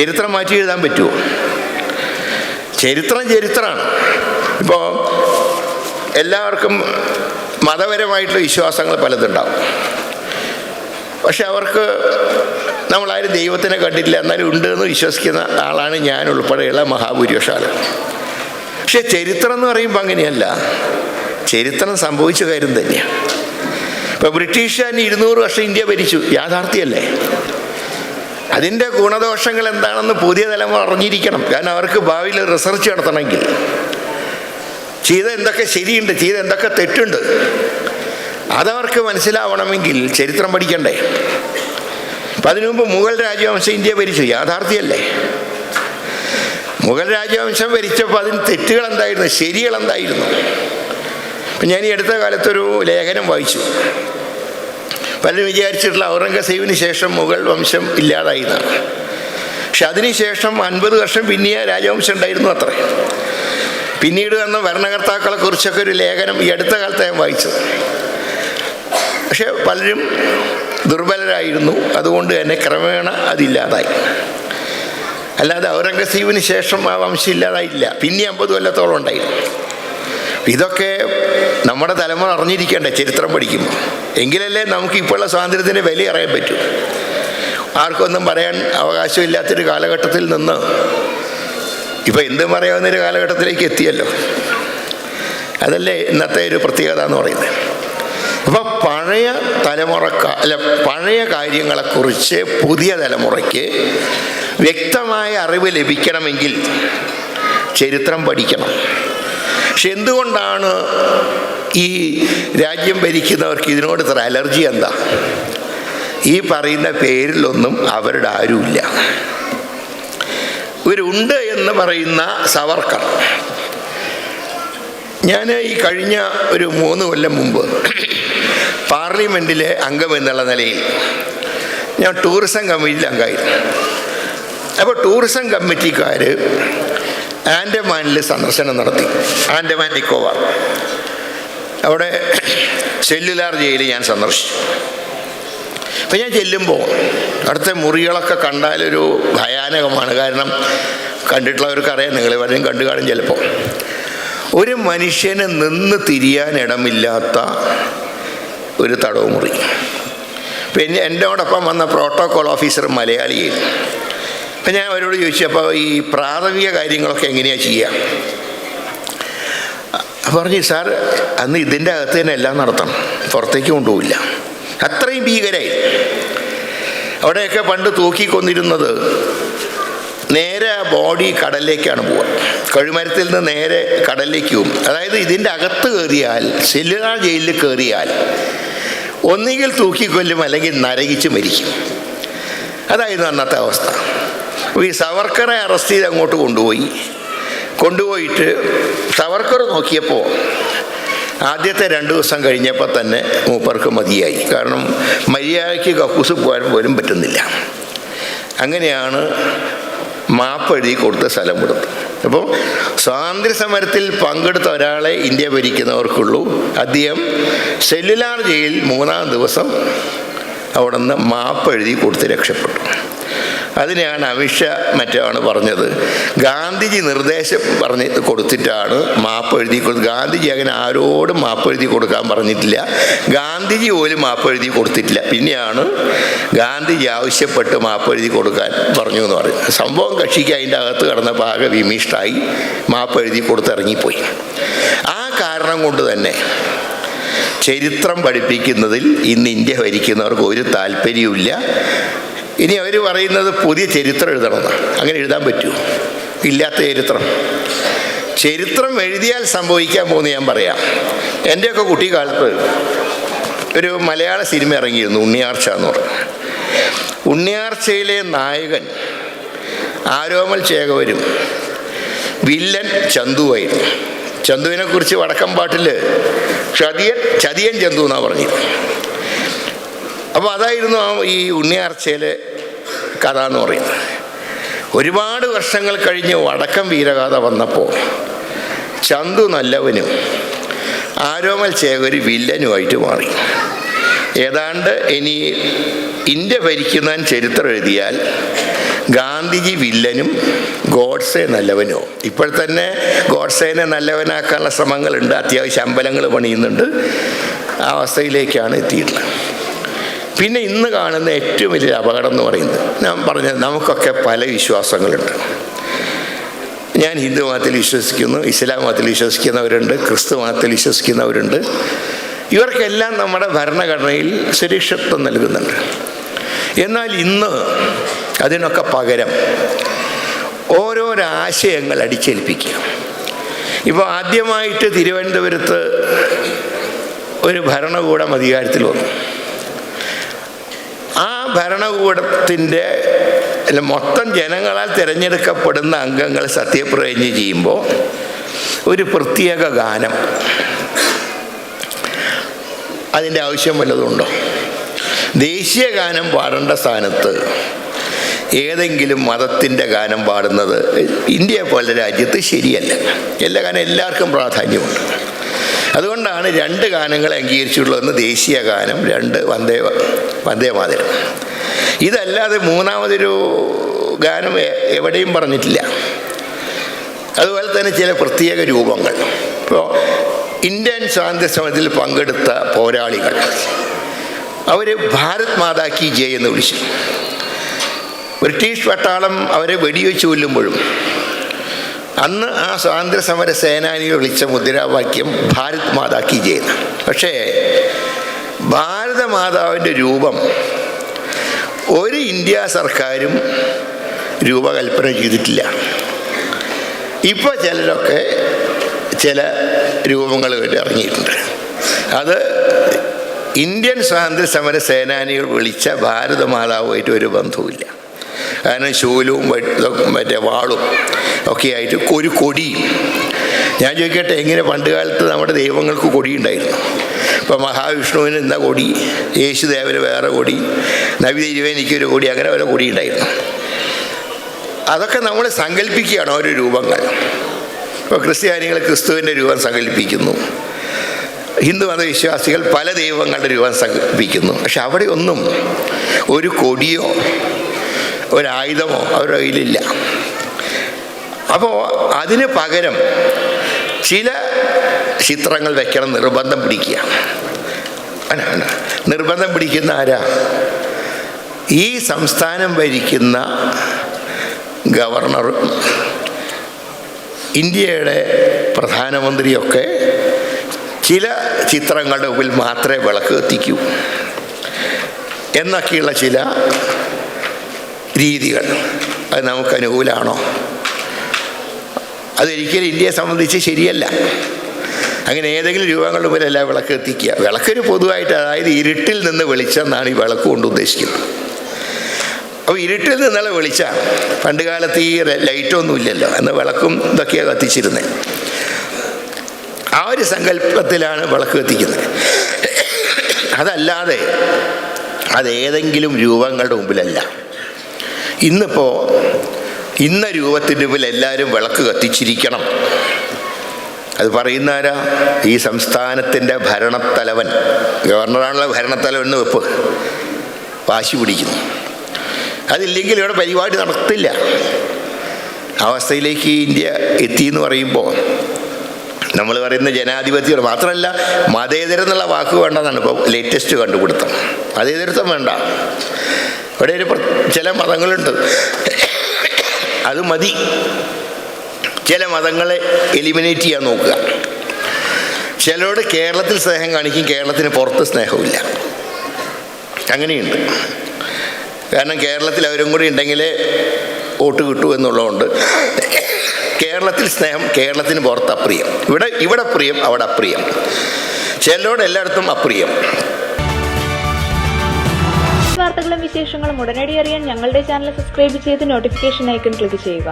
ചരിത്രം മാറ്റി എഴുതാൻ പറ്റുമോ ചരിത്രം ചരിത്രമാണ് ഇപ്പോൾ എല്ലാവർക്കും മതപരമായിട്ടുള്ള വിശ്വാസങ്ങൾ പലതുണ്ടാവും. പക്ഷെ അവർക്ക് നമ്മളാരും ദൈവത്തിനെ കണ്ടിട്ടില്ല എന്നാലും ഉണ്ട് എന്ന് വിശ്വസിക്കുന്ന ആളാണ് ഞാൻ ഉൾപ്പെടെയുള്ള മഹാഭൂരിപക്ഷ ആൾ പക്ഷെ ചരിത്രം എന്ന് പറയുമ്പോൾ അങ്ങനെയല്ല. ചരിത്രം സംഭവിച്ച കാര്യം തന്നെയാണ്. ഇപ്പം ബ്രിട്ടീഷുകാരൻ ഇരുന്നൂറ് വർഷം ഇന്ത്യ ഭരിച്ചു. യാഥാർത്ഥ്യമല്ലേ? അതിന്റെ ഗുണദോഷങ്ങൾ എന്താണെന്ന് പുതിയ തലമുറ അറിഞ്ഞിരിക്കണം. കാരണം അവർക്ക് ഭാവിയിൽ റിസർച്ച് നടത്തണമെങ്കിൽ. ചെയ്ത എന്തൊക്കെ ശരിയുണ്ട് ചെയ്ത എന്തൊക്കെ തെറ്റുണ്ട് അതവർക്ക് മനസ്സിലാവണമെങ്കിൽ ചരിത്രം പഠിക്കണ്ടേ? അപ്പം അതിനു മുമ്പ് മുഗൾ രാജവംശം ഇന്ത്യ ഭരിച്ചു യാഥാർത്ഥ്യല്ലേ? മുഗൾ രാജവംശം ഭരിച്ചപ്പോൾ അതിന് തെറ്റുകൾ എന്തായിരുന്നു ശരികൾ എന്തായിരുന്നു ഞാൻ ഈ അടുത്ത കാലത്തൊരു ലേഖനം വായിച്ചു. പലരും വിചാരിച്ചിട്ടുള്ള ഔറംഗസീബിന് ശേഷം മുഗൾ വംശം ഇല്ലാതായി എന്നാണ് പക്ഷെ അതിനുശേഷം അൻപത് വർഷം പിന്നെ രാജവംശം ഉണ്ടായിരുന്നു അത്രേ. പിന്നീട് വന്ന ഭരണകർത്താക്കളെ കുറിച്ചൊക്കെ ഒരു ലേഖനം ഈ അടുത്ത കാലത്ത് ഞാൻ വായിച്ചത്. പക്ഷെ പലരും ദുർബലരായിരുന്നു. അതുകൊണ്ട് തന്നെ ക്രമേണ അതില്ലാതായി അല്ലാതെ ഔറംഗസീബിന് ശേഷം ആ വംശം ഇല്ലാതായില്ല. പിന്നെ അമ്പത് കൊല്ലത്തോളം ഉണ്ടായിരുന്നു. ഇതൊക്കെ നമ്മുടെ തലമുറ അറിഞ്ഞിരിക്കേണ്ടേ ചരിത്രം പഠിക്കുമ്പോൾ. എങ്കിലല്ലേ നമുക്ക് ഇപ്പോഴുള്ള സ്വാതന്ത്ര്യത്തിന്റെ വില അറിയാൻ പറ്റൂ. ആർക്കൊന്നും പറയാൻ അവകാശമില്ലാത്തൊരു കാലഘട്ടത്തിൽ നിന്ന് ഇപ്പം എന്തും പറയാവുന്നൊരു കാലഘട്ടത്തിലേക്ക് എത്തിയല്ലോ. അതല്ലേ ഇന്നത്തെ ഒരു പ്രത്യേകത എന്ന് പറയുന്നത്. അപ്പോൾ പഴയ തലമുറക്ക അല്ല പഴയ കാര്യങ്ങളെക്കുറിച്ച് പുതിയ തലമുറയ്ക്ക് വ്യക്തമായ അറിവ് ലഭിക്കണമെങ്കിൽ ചരിത്രം പഠിക്കണം. പക്ഷെ എന്തുകൊണ്ടാണ് ഈ രാജ്യം ഭരിക്കുന്നവർക്ക് ഇതിനോട് ഇത്ര അലർജി എന്താ? ഈ പറയുന്ന പേരിലൊന്നും അവരുടെ ആരുമില്ല. ഇവരുണ്ട് എന്ന് പറയുന്ന സവർക്കർ. ഞാൻ ഈ കഴിഞ്ഞ ഒരു മൂന്ന് കൊല്ലം മുമ്പ് പാർലമെന്റിലെ അംഗം എന്നുള്ള നിലയിൽ ഞാൻ ടൂറിസം കമ്മിറ്റിയിൽ അംഗമായിരുന്നു അപ്പോൾ ടൂറിസം കമ്മിറ്റിക്കാർ ആൻഡമാനിൽ സന്ദർശനം നടത്തി. ആൻഡമാൻ നിക്കോബാർ അവിടെ സെല്ലുലാർ ജയിൽ ഞാൻ സന്ദർശിച്ചു. അപ്പം ഞാൻ ചെല്ലുമ്പോൾ അവിടുത്തെ മുറികളൊക്കെ കണ്ടാലൊരു ഭയാനകമാണ്. കാരണം കണ്ടിട്ടുള്ളവർക്കറിയാം നിങ്ങൾ വരെയും കണ്ടു കാണും ചിലപ്പോൾ ഒരു മനുഷ്യന് നിന്ന് തിരിയാൻ ഇടമില്ലാത്ത ഒരു തടവ് മുറി പിന്നെ എന്നോടൊപ്പം വന്ന പ്രോട്ടോകോൾ ഓഫീസർ മലയാളിയായിരുന്നു. അപ്പം ഞാൻ അവരോട് ചോദിച്ചു അപ്പോൾ ഈ പ്രാഥമിക കാര്യങ്ങളൊക്കെ എങ്ങനെയാണ് ചെയ്യുക പറഞ്ഞു സാർ അന്ന് ഇതിന്റെ അകത്ത് തന്നെ എല്ലാം നടത്തണം. പുറത്തേക്ക് കൊണ്ടുപോവില്ല. അത്രയും ഭീകരായി. അവിടെയൊക്കെ പണ്ട് തൂക്കിക്കൊന്നിരുന്നത് നേരെ ബോഡി കടലിലേക്കാണ് പോവുക. കഴുമരത്തിൽ നിന്ന് നേരെ കടലിലേക്ക് പോകും. അതായത് ഇതിന്റെ അകത്ത് കയറിയാൽ സെല്ലുലാർ ജയിലിൽ കയറിയാൽ ഒന്നുകിൽ തൂക്കിക്കൊല്ലും അല്ലെങ്കിൽ നരകിച്ച് മരിക്കും. അതായിരുന്നു അന്നത്തെ അവസ്ഥ. അപ്പോൾ ഈ സവർക്കറെ അറസ്റ്റ് ചെയ്ത് അങ്ങോട്ട് കൊണ്ടുപോയി. കൊണ്ടുപോയിട്ട് സവർക്കർ നോക്കിയപ്പോൾ ആദ്യത്തെ രണ്ട് ദിവസം കഴിഞ്ഞപ്പോൾ തന്നെ മൂപ്പർക്ക് മതിയായി. കാരണം മര്യാദയ്ക്ക് കക്കൂസ് പോകാൻ പോലും പറ്റുന്നില്ല. അങ്ങനെയാണ് മാപ്പെഴുതി കൊടുത്ത സ്ഥലം കൊടുത്തു അപ്പോൾ സ്വാതന്ത്ര്യ സമരത്തിൽ പങ്കെടുത്ത ഒരാളെ ഇന്ത്യ ഭരിക്കുന്നവർക്കുള്ളൂ. അദ്ദേഹം സെല്ലുലാർ ജയിൽ മൂന്നാം ദിവസം അവിടെ നിന്ന് മാപ്പെഴുതി കൊടുത്ത് രക്ഷപ്പെട്ടു. അതിനെയാണ് അമിത്ഷാ മറ്റാണ് പറഞ്ഞത്. ഗാന്ധിജി നിർദ്ദേശം പറഞ്ഞ് കൊടുത്തിട്ടാണ് മാപ്പ് എഴുതി കൊടുത്തത് ഗാന്ധിജി അങ്ങനെ ആരോടും മാപ്പ് എഴുതി കൊടുക്കാൻ പറഞ്ഞിട്ടില്ല. ഗാന്ധിജി പോലും മാപ്പ് എഴുതി കൊടുത്തിട്ടില്ല. പിന്നെയാണ് ഗാന്ധിജി ആവശ്യപ്പെട്ട് മാപ്പ് എഴുതി കൊടുക്കാൻ പറഞ്ഞു എന്ന് പറയും സംഭവം കക്ഷിക്ക് അതിന്റെ അകത്ത് കിടന്നപ്പോൾ ആകെ വിമിഷ്ടായി. മാപ്പ് എഴുതി കൊടുത്തിറങ്ങിപ്പോയി ആ കാരണം കൊണ്ട് തന്നെ ചരിത്രം പഠിപ്പിക്കുന്നതിൽ ഇന്ന് ഇന്ത്യ ഭരിക്കുന്നവർക്ക് ഒരു താല്പര്യവുമില്ല. ഇനി അവർ പറയുന്നത് പുതിയ ചരിത്രം എഴുതണമെന്നാണ് അങ്ങനെ എഴുതാൻ പറ്റുമോ ഇല്ലാത്ത ചരിത്രം. ചരിത്രം എഴുതിയാൽ സംഭവിക്കാൻ പോകുന്ന ഞാൻ പറയാം. എന്റെയൊക്കെ കുട്ടിക്കാലത്ത് ഒരു മലയാള സിനിമ ഇറങ്ങിയിരുന്നു ഉണ്ണിയാർച്ച എന്ന് പറഞ്ഞു. ഉണ്ണിയാർച്ചയിലെ നായകൻ ആരോമൽ ചേകവരും വില്ലൻ ചന്തുവായിരുന്നു. ചന്തുവിനെ കുറിച്ച് വടക്കം പാട്ടിൽ ചതിയൻ ചതിയൻ ചന്തു എന്നാണ് പറഞ്ഞത് അപ്പോൾ അതായിരുന്നു ഈ ഉണ്ണിയാർച്ചയിലെ കഥ എന്ന് പറയുന്നത്. ഒരുപാട് വർഷങ്ങൾ കഴിഞ്ഞ് വടക്കം വീരഗാഥ വന്നപ്പോൾ ചന്തു നല്ലവനും ആരോമൽ ചേകര് വില്ലനുമായിട്ട് മാറി. ഏതാണ്ട് ഇനി ഇന്ത്യ ഭരിക്കുന്ന ചരിത്രം എഴുതിയാൽ ഗാന്ധിജി വില്ലനും ഗോഡ്സെ നല്ലവനോ. ഇപ്പോൾ തന്നെ ഗോഡ്സേനെ നല്ലവനാക്കാനുള്ള ശ്രമങ്ങളുണ്ട് അത്യാവശ്യം അമ്പലങ്ങൾ പണിയുന്നുണ്ട് ആ അവസ്ഥയിലേക്കാണ് എത്തിയിട്ടുള്ളത്. പിന്നെ ഇന്ന് കാണുന്ന ഏറ്റവും വലിയ അപകടം എന്ന് പറയുന്നത് ഞാൻ പറഞ്ഞത് നമുക്കൊക്കെ പല വിശ്വാസങ്ങളുണ്ട്. ഞാൻ ഹിന്ദു മതത്തിൽ വിശ്വസിക്കുന്നു ഇസ്ലാം മതത്തിൽ വിശ്വസിക്കുന്നവരുണ്ട് ക്രിസ്തു മതത്തിൽ വിശ്വസിക്കുന്നവരുണ്ട്. ഇവർക്കെല്ലാം നമ്മുടെ ഭരണഘടനയിൽ സുരക്ഷിത്വം നൽകുന്നുണ്ട്. എന്നാൽ ഇന്ന് അതിനൊക്കെ പകരം ഓരോരോ ആശയങ്ങൾ അടിച്ചേൽപ്പിക്കുക. ഇപ്പോൾ ആദ്യമായിട്ട് തിരുവനന്തപുരത്ത് ഒരു ഭരണകൂടം അധികാരത്തിൽ വന്നു. ആ ഭരണകൂടത്തിന്റെ അല്ല മൊത്തം ജനങ്ങളാൽ തിരഞ്ഞെടുക്കപ്പെടുന്ന അംഗങ്ങൾ സത്യപ്രതിജ്ഞ ചെയ്യുമ്പോൾ ഒരു പ്രത്യേക ഗാനം അതിന്റെ ആവശ്യം വല്ലതുണ്ടോ ദേശീയ ഗാനം പാടേണ്ട സ്ഥാനത്ത് ഏതെങ്കിലും മതത്തിന്റെ ഗാനം പാടുന്നത് ഇന്ത്യയെ പോലെ രാജ്യത്ത് ശരിയല്ല. എല്ലാ ഗാനം എല്ലാവർക്കും പ്രാധാന്യമുണ്ട്. അതുകൊണ്ടാണ് രണ്ട് ഗാനങ്ങളെ അംഗീകരിച്ചിട്ടുള്ളതെന്ന് ദേശീയ ഗാനം രണ്ട് വന്ദേ വന്ദേ ഇതല്ലാതെ മൂന്നാമതൊരു ഗാനം എവിടെയും പറഞ്ഞിട്ടില്ല. അതുപോലെ തന്നെ ചില പ്രത്യേക രൂപങ്ങൾ. ഇപ്പോൾ ഇന്ത്യൻ സ്വാതന്ത്ര്യ സമരത്തിൽ പങ്കെടുത്ത പോരാളികൾ. അവർ ഭാരത് മാതാ കി ജയ് എന്ന് വിളിച്ചു. ബ്രിട്ടീഷ് പട്ടാളം അവരെ വെടിവെച്ച് കൊല്ലുമ്പോഴും അന്ന് ആ സ്വാതന്ത്ര്യ സമര സേനാനികൾ വിളിച്ച മുദ്രാവാക്യം ഭാരത് മാതാ കി ജയ് എന്നാണ്. പക്ഷേ ഭാരത മാതാവിന്റെ രൂപം ഒരു ഇന്ത്യ സർക്കാരും രൂപകൽപ്പന ചെയ്തിട്ടില്ല. ഇപ്പോൾ ചിലരൊക്കെ ചില രൂപങ്ങൾ വേണ്ടി ഇറങ്ങിയിട്ടുണ്ട്. അത് ഇന്ത്യൻ സ്വാതന്ത്ര്യ സമര സേനാനികൾ വിളിച്ച ഭാരത മാതാവുമായിട്ട് ഒരു ബന്ധവുമില്ല. കാരണം ശൂലവും മറ്റേ വാളും ഒക്കെ ആയിട്ട് ഒരു കൊടി. ഞാൻ ചോദിക്കട്ടെ എങ്ങനെ പണ്ട് കാലത്ത് നമ്മുടെ ദൈവങ്ങൾക്ക് കൊടി ഉണ്ടായിരുന്നു ഇപ്പോൾ മഹാവിഷ്ണുവിന് ഇന്ന കൊടി യേശുദേവന് വേറെ കൊടി നവി തിരുവേനിക്കൊരു കൊടി അങ്ങനെ ഓരോ കൊടി ഉണ്ടായിരുന്നു അതൊക്കെ നമ്മൾ സങ്കല്പിക്കുകയാണ് ഓരോ രൂപങ്ങൾ. ഇപ്പോൾ ക്രിസ്ത്യാനികൾ ക്രിസ്തുവിന്റെ രൂപം സങ്കല്പിക്കുന്നു. ഹിന്ദു മതവിശ്വാസികൾ പല ദൈവങ്ങളുടെ രൂപം സങ്കല്പിക്കുന്നു. പക്ഷെ അവിടെ ഒന്നും ഒരു കൊടിയോ ഒരായുധമോ അവരുടെ കയ്യിലില്ല. അപ്പോൾ അതിന് പകരം ചില ചിത്രങ്ങൾ വെക്കണം നിർബന്ധം പിടിക്കുക. നിർബന്ധം പിടിക്കുന്ന ആരാ? ഈ സംസ്ഥാനം ഭരിക്കുന്ന ഗവർണർ ഇന്ത്യയുടെ പ്രധാനമന്ത്രിയൊക്കെ ചില ചിത്രങ്ങളുടെ മുമ്പിൽ മാത്രമേ വിളക്ക് എത്തിക്കൂ എന്നൊക്കെയുള്ള ചില രീതികൾ. അത് നമുക്ക് അനുകൂലമാണോ അതൊരിക്കലും ഇന്ത്യയെ സംബന്ധിച്ച് ശരിയല്ല. അങ്ങനെ ഏതെങ്കിലും രൂപങ്ങളുടെ മുമ്പിലല്ല വിളക്ക് എത്തിക്കുക. വിളക്കൊരു പൊതുവായിട്ട് അതായത് ഇരുട്ടിൽ നിന്ന് വെളിച്ചം വെളിച്ചെന്നാണ് ഈ വിളക്ക് കൊണ്ട് ഉദ്ദേശിക്കുന്നത്. അപ്പോൾ ഇരുട്ടിൽ നിന്നുള്ള വെളിച്ചം പണ്ട് കാലത്ത് ഈ ലൈറ്റൊന്നും ഇല്ലല്ലോ. അന്ന് വിളക്കും ഇതൊക്കെയാണ് കത്തിച്ചിരുന്നത് ആ ഒരു സങ്കല്പത്തിലാണ് വിളക്ക് കത്തിക്കുന്നത്. അതല്ലാതെ അതേതെങ്കിലും രൂപങ്ങളുടെ മുമ്പിലല്ല. ഇന്നിപ്പോൾ ഇന്ന രൂപത്തിന്റെ മുമ്പിൽ എല്ലാവരും വിളക്ക് കത്തിച്ചിരിക്കണം. അത് പറയുന്ന ആരാ ഈ സംസ്ഥാനത്തിന്റെ ഭരണത്തലവൻ. ഗവർണറാണല്ലോ ഭരണത്തലവൻ എന്ന് വെപ്പ്. വാശി പിടിക്കുന്നു. അതില്ലെങ്കിൽ ഇവിടെ പരിപാടി നടത്തില്ല. അവസ്ഥയിലേക്ക് ഇന്ത്യ എത്തി എന്ന് പറയുമ്പോൾ നമ്മൾ പറയുന്ന ജനാധിപത്യം മാത്രമല്ല മതേതരം എന്നുള്ള വാക്ക് വേണ്ടെന്നാണ് ഇപ്പോൾ ലേറ്റസ്റ്റ് കണ്ടുപിടുത്തം. മതേതരത്വം വേണ്ട. ഇവിടെ ഒരു ചില മതങ്ങളുണ്ട്. അത് മതി. ചില മതങ്ങളെ എലിമിനേറ്റ് ചെയ്യാൻ നോക്കുക. ചിലരോട് കേരളത്തിൽ സ്നേഹം കാണിക്കും കേരളത്തിന് പുറത്ത് സ്നേഹമില്ല അങ്ങനെയുണ്ട്. കാരണം കേരളത്തിൽ അവരും കൂടി ഉണ്ടെങ്കിലേ വോട്ട് കിട്ടൂ എന്നുള്ളതുകൊണ്ട് കേരളത്തിൽ സ്നേഹം കേരളത്തിന് പുറത്ത് അപ്രിയം. ഇവിടെ ഇവിടെ പ്രിയം അവിടെ അപ്രിയം. ചിലരോട് എല്ലായിടത്തും അപ്രിയം. വാർത്തകളും വിശേഷങ്ങളും ഉടനടി അറിയാൻ ഞങ്ങളുടെ ചാനൽ സബ്സ്ക്രൈബ് ചെയ്ത് നോട്ടിഫിക്കേഷൻ ഐക്കൺ ക്ലിക്ക് ചെയ്യുക.